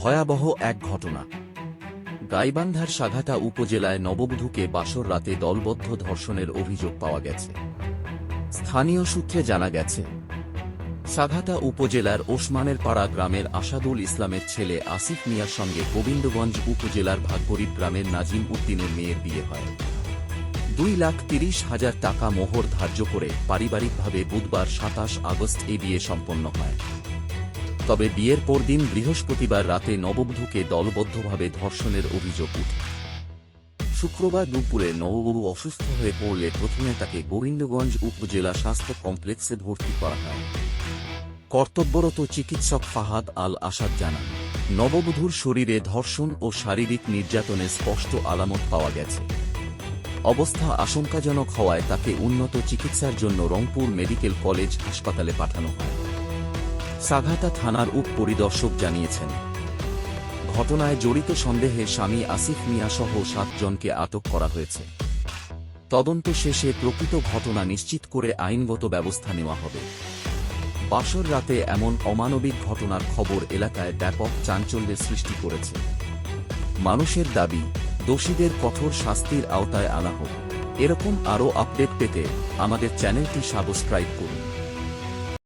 ভয়াবহ এক ঘটনা। গাইবান্ধার সাঘাটা উপজেলায় নববধূকে বাসর রাতে দলবদ্ধ ধর্ষণের অভিযোগ পাওয়া গেছে। স্থানীয় সূত্রে জানা গেছে, সাঘাটা উপজেলার ওসমানের পাড়া গ্রামের আসাদুল ইসলামের ছেলে আসিফ মিয়ার সঙ্গে গোবিন্দগঞ্জ উপজেলার ভাগগরিব গ্রামের নাজিম উদ্দিনের মেয়ের বিয়ে হয়। দুই লাখ তিরিশ হাজার টাকা মোহর ধার্য করে পারিবারিকভাবে বুধবার সাতাশ আগস্ট এ বিয়ে সম্পন্ন হয়। তবে বিয়ের পরদিন বৃহস্পতিবার রাতে নববধূকে দলবদ্ধভাবে ধর্ষণের অভিযোগ উঠে শুক্রবার দুপুরে নববধূ অসুস্থ হয়ে পড়লে প্রথমে তাকে গোবিন্দগঞ্জ উপজেলা স্বাস্থ্য কমপ্লেক্সে ভর্তি করা হয়। কর্তব্যরত চিকিৎসক ফাহাদ আল আসাদ জানান, নববধূর শরীরে ধর্ষণ ও শারীরিক নির্যাতনের স্পষ্ট আলামত পাওয়া গেছে। অবস্থা আশঙ্কাজনক হওয়ায় তাকে উন্নত চিকিৎসার জন্য রংপুর মেডিকেল কলেজ হাসপাতালে পাঠানো হয়। সাঘাতা থানার উপ পরিদর্শক জানিয়েছেন। ঘটনায় জড়িত সন্দেহে স্বামী আসিফ মিয়া সহ সাতজনকে আটক করা হয়েছে। তদন্ত শেষে প্রকৃত ঘটনা নিশ্চিত করে আইনগত ব্যবস্থা নেওয়া হবে। বাসর রাতে এমন অমানবিক ঘটনার খবর এলাকায় ব্যাপক চাঞ্চল্যের সৃষ্টি করেছে। মানুষের দাবি, দোষীদের কঠোর শাস্তির আওতায় আনা হোক। এরকম আরও আপডেট পেতে আমাদের চ্যানেলটি সাবস্ক্রাইব করুন।